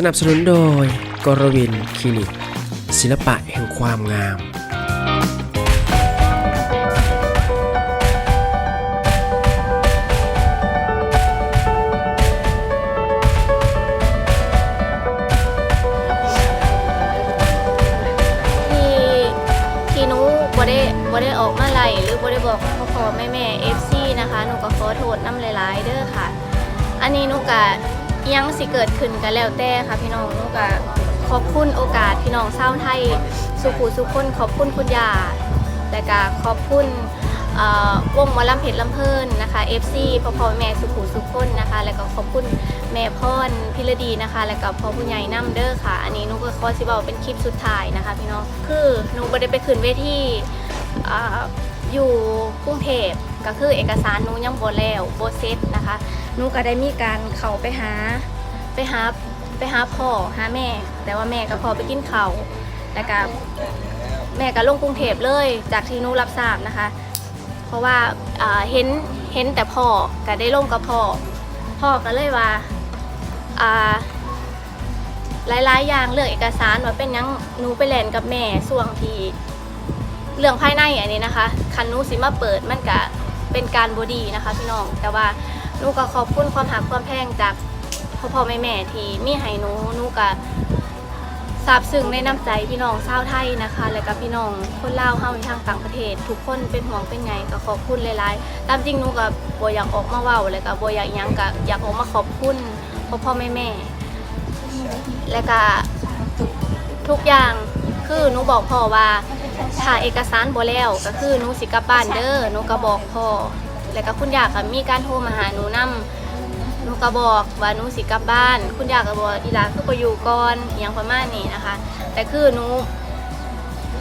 สนับสนุนโดยกรวินคลินิก ศิลปะแห่งความงาม ที่ที่หนูบ่ได้บ่ได้ออกมาไล่หรือบ่ได้บอกพ่อพ่อแม่แม่ FC นะคะหนูก็ขอโทษน้ำหลายๆเด้อค่ะ อันนี้หนูก็อิห ยังสิเกิดขึ้นก็แล้วแต่ค่ะพี่น้องนูก็ขอบคุณโอกาสพี่น้องชาไทยสุขุสุขคนขอบคุณคุณยาและก็ขอบคุณวงมอลำเพชรลำเพลินนะคะ FC พ่อพ่อแม่สุขุสุขคนนะคะ แล้วก็ขอบคุณแม่พรพิรดีนะคะ แล้วก็พ่อผู้ใหญ่น้ำเด้อค่ะ อันนี้นูก็ขอสิบอกเป็นคลิปสุดท้ายนะคะพี่น้องคือหนูบ่ได้ไปขึ้นเวทีออยู่กรุงเทพก็คือเอกสารนูยังบ่แล้วโบเสร็จนะคะ นูก็ได้มีการเข้าไปหาไปหาไปหาพ่อหาแม่ แต่ว่าแม่กับพ่อไปกินเข้าแล้วก็แม่ก็ลงกรุงเทพเลย จากที่นูรับทราบนะคะ เพราะว่าเห็นเห็นแต่พ่อก็ได้ลงกับพ่อพ่อก็เลยว่าอ่าหลายๆอย่างเรื่องเอกสารว่าเป็นยังนูไปแลนกับแม่ส่วงที่เรื่องภายในอันนี้นะคะ คันนูสิมาเปิดมันก็เป็นการบดีนะคะพี่น้องแต่ว่า หนูก็ขอบคุณความหักความแพงจากพ่อพ่อแม่แม่ที่มีให้หนูหนูก็ซาบซึ้งในน้ำใจพี่น้องชาวไทยนะคะ และก็พี่น้องคนลาวเฮาอยู่ทางต่างประเทศ ทุกคนเป็นห่วงเป็นไงก็ขอบคุณหลายๆ ตามจริงหนูก็บ่อยากออกมาเว้าแล้วก็บ่อยากหยังก็อยากออกมาขอบคุณพ่อพ่อแม่แม่และก็ทุกอย่างคือหนูบอกพ่อว่าถ้าเอกสารบ่แล้วก็คือหนูสิกลับบ้านเด้อหนูก็บอกพ่อ แล้วก็คุณยาก็มีการโทรมาหาหนูนํหนูก็บอกว่าหนูสิกลับบ้าน คุณยายก็บอกอีหลาคือไปอยู่ก่อนอหย่างประมาณนี้นะคะ แต่คือหนู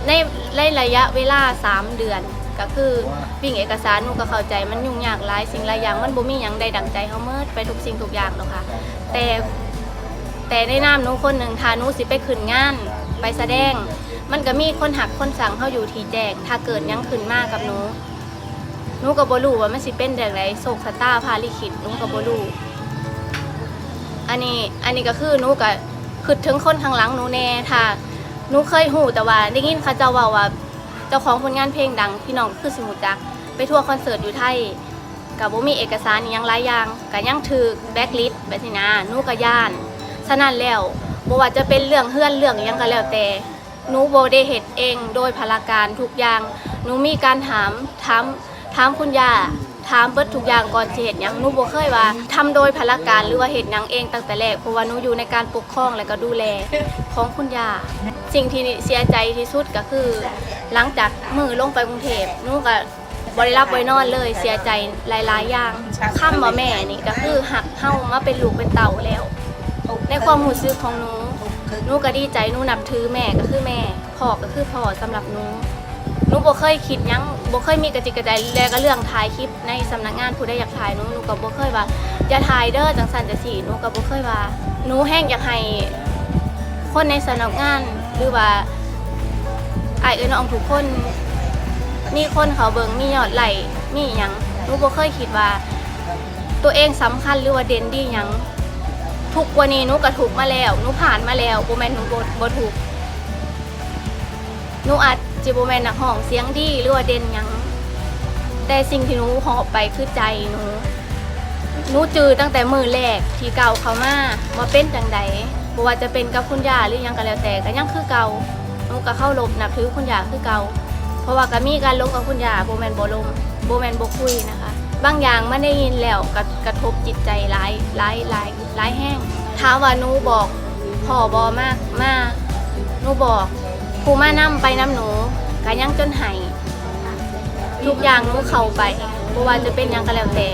ในในระยะเวลา 3 เดือน ก็คือวิ่งเอกสารหนูก็เข้าใจมันยุ่งยากหลายสิ่งหลายอย่างมันบ่มีหยังใดดังใจเฮาเมิดไปทุกสิ่งทุกอย่างหรอกค่ะ แต่แต่ในนามหนูคนหนึ่งถ้าหนูสิไปขึ้นงานไปแสดง มันก็มีคนหักคนสั่งเฮาอยู่ที่แจกถ้าเกิดหยังขึ้นมากกับหนู หนูก็บ่รู้ว่ามันสิเป็นแบบไรโศกสตาร์พาลิขิตหนูก็บ่รู้อันนี้อันนี้ก็คือหนูก็คิดถึงคนข้างหลังหนูแน่ถ้าหนูเคยหูแต่ว่าได้ยินเขาเจ้าว่าว่าเจ้าของผลงานเพลงดังพี่น้องคือสิหูจัก ไปทัวร์คอนเสิร์ตอยู่ไทยกับบ่ามีเอกสารยังหลายอย่างก็ยังถือแบ็คลิสแบบนี้นะนูก็ย่านฉะนั้นแล้วบ่ว่าจะเป็นเรื่องเฮือนเรื่องยังก็แล้วแต่นูโบได้เฮ็ดเองโดยพลาการทุกอย่างนูมีการถามถาม ถามคุณย่าถามเบิดทุกอย่างก่อนสิเฮ็ดหยังหนูบ่เคยว่าทำโดยพลาการหรือว่าเฮ็ดหยังเองตั้งแต่แรกเพราะว่าหนูอยู่ในการปกครองและก็ดูแลของคุณย่าสิ่งที่เสียใจที่สุดก็คือ หลังจากมือลงไปกรุงเทพหนูก็บ่ได้รับไว้นอนเลยเสียใจหลาย ๆ อย่างค่ำบ่แม่นี่ก็คือหักเฮามาเป็นลูกเป็นเต่าแล้ว ในความรู้สึกของหนูหนูก็ดีใจหนูนับถือแม่ก็คือแม่พ่อก็คือพ่อสำหรับหนูหนูบ่เคยคิดหยัง บ่เคยมีกระจิกกระใจแล้วก็เรื่องถ่ายคลิปในสำนักงานผู้ใดอยากถ่ายหนูหนูก็บ่เคยว่าอย่าถ่ายเด้อจังซั่นจังซี่หนูก็บ่เคยว่าหนูแห้งอยากให้คนในสำนักงานหรือว่าไอเอ้ยน้องทุกคน มีคนเขาเบิงมียอดไหลค์มีหยังหนูบ่เคยคิดว่า ตัวเองสำคัญหรือว่าเด่นดีหยังทุกวันนี้หนูก็ถูกมาแล้วหนูผ่านมาแล้วบ่แม่นหนูบ่บ่ถูกหนูอาจ จิบแมนนักห้องเสียงดีหรือว่าเด่นหยัง แต่สิ่งที่หนูหอบไปคือใจหนูหนูจือตั้งแต่มือแรกที่เก่าเขามาว่าเป็นจังใดบ่ว่าจะเป็นกับคุณย่าหรือหยังก็แล้วแต่ก็ยังคือเก่าหนูก็เข้ารบนับถือคุณย่าคือเก่าเพราะว่าก็มีการลงกับคุณย่าโบแมนโบลงโบแมนโบคุยนะคะ บางอย่างไม่ได้ยินแล้วกระกระทบจิตใจหลายหลายหลายหลายแห้งถาว่าหนูบอกพ่อบอมากมากหนูบอกครูมานํไปน้ำหนู ก็ยังจนไห้ทุกอย่างหนูเข้าไปบ่ว่าจะเป็นหยังก็แล้วแต่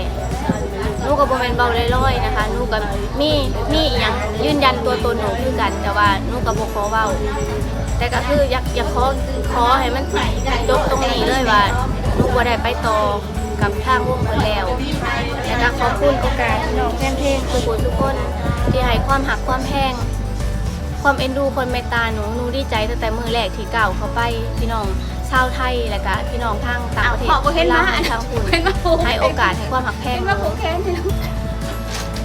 หนูก็บ่แม่นเบาลอยๆนะคะหนูก็มีมีอหยังยืนยันตัวตนหนูคือกัน แต่ว่าหนูก็บ่ขอเว้าแต่ก็คืออยากอยากขอขอให้มันจบตรงนี้เลยว่าหนูบ่ได้ไปต่อกับทางวงเพิ่นแล้วและก็ขอบคุณโอกาสพี่น้องแฟนเพลงทุกคนทุกคนที่ให้ความหักความแพง ความเอ็นดูคนเมตตาหนูหนูดีใจตั้งแต่มือแรกที่เก่าวเขาไปพี่น้องชาวไทยและก็พี่น้องทางต่างประเทศอ้าวขอบ่เห็นมาลาวทางคุณเห็นมาผูกให้โอกาสให้ความหักแพงเห็นหมานูผูกแขนที่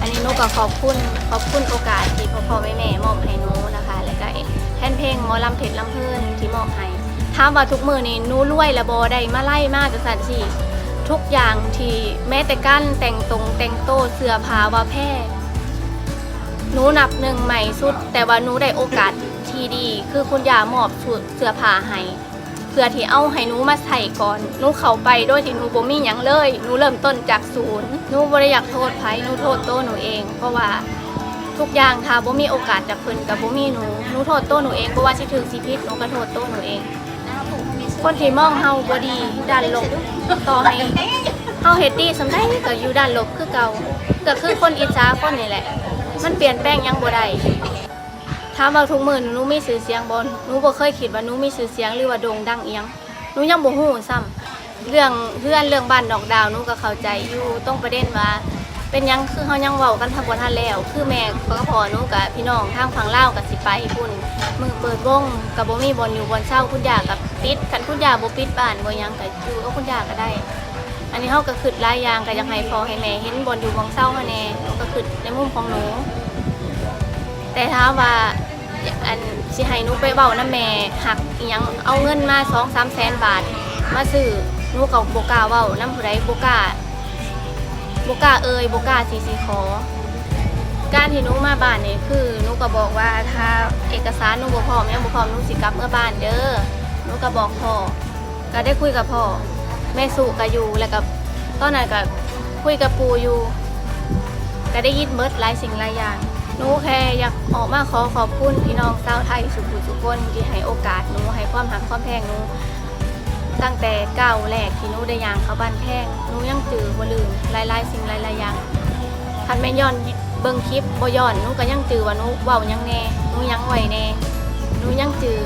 อันนี้หนูก็ขอบคุณขอบคุณโอกาสที่พ่อพ่อแม่แม่มอบให้หนูนะคะแล้วก็แทนเพลงหมอลำเพชรลำเพิ่นที่มอบให้ถามว่าทุกมือนี่หนูรวยและบ่ได้มาไล่มาจังซั่นสิทุกอย่างที่แม้แต่กั้นแต่งตรงแต่งโตวเสื้อผ้าว่าแพง หนูนับหนึ่งใหม่สุด แต่ว่าหนูได้โอกาสที่ดี คือคุณยามอบชุดเสื้อผ้าให้เพื่อที่เอาให้หนูมาใส่ก่อนหนูเข้าไปโดยที่หนูบ่มีหยังเลยหนูเริ่มต้นจากศูนย์หนูบ่ได้อยากโทษไผหนูโทษโตวหนูเอง เพราะว่าทุกอย่างถ้าบ่มีโอกาสจากเพิ่นกับบ่มีหนูหนูโทษโตวหนูเองเพราะว่าสิถึงสิผิดหนูก็โทษโตวหนูเอง คนที่มองเฮาบ่ดีด้านลบต่อให้เฮาเฮ็ดดีสำได้ก็อยู่ด้านลบคือเก่าก็คือคนอิจฉาคนนี่แหละ มันเปลี่ยนแปลงยังบ่ได้ถามว่าทุกมื้อหนูมีชื่อเสียงบ่หนูบ่เคยคิดว่าหนูมีชื่อเสียงหรือว่าโด่งดังอีหยังหนูยังบ่ฮู้ซ้ำเรื่องเพื่อนเรื่องบ้านดอกดาวหนูก็เข้าใจอยู่ต้องประเด็นว่าเป็นยังคือเฮายังเว้ากันทับ่ทันแล้ว คือแม่ก็พอหนูกับพี่น้องทางฝั่งลาวก็สิไปพุ่นมือเปิดวงก็บ่มีบอนอยู่บอนเช่าคุณย่าก็ปิดคันคุณย่าบ่ปิดบ้านบ่ยังก็อยู่กับคุณย่าก็ได้ อันนี้เฮาก็คิดหลายอย่างก็อยากให้พ่อให้แม่เห็นบนอยู่บ่อนเช่าเฮาแน่หนูก็คิดในมุมของหนู แต่ถ้าว่าอันสิให้หนูไปเว้านำแม่หักอีหยังเอาเงินมา2-3แสนบาท มาซื้อหนูก็บ่กล้าเว้านำผู้ใดบ่กล้าบกล้าเอ่ยบกล้าสีสีขอการที่หนูมาบ้านนี่คือหนูก็บอกว่าถ้าเอกสารหนูบ่พร้อมยังบ่พร้อมหนูสิกลับเมื่อบ้านเด้อหนูก็บอกพ่อก็ได้คุยกับพ่อ แม่สุก็อยู่แล้วกับตอนนั้นก็คุยกับปูอยู่ ก็ได้ยินเบิดหลายสิ่งหลายอย่างหนูแค่อยากออกมาขอขอบคุณพี่น้องชาวไทยสุขุสุขคนที่ให้โอกาสหนูให้ความหักความแพงหนูตั้งแต่ก้าวแรกที่หนูได้ย่างเขาบ้านแพงหนูยังจือบ่ลืมหลายๆสิ่งหลายๆอย่างคันแม่ย้อนเบิ่งคลิปบ่ย้อนหนูก็ยังจือว่าหนูเว้ายังแน่หนูยังไหวแน่หนูยังจือ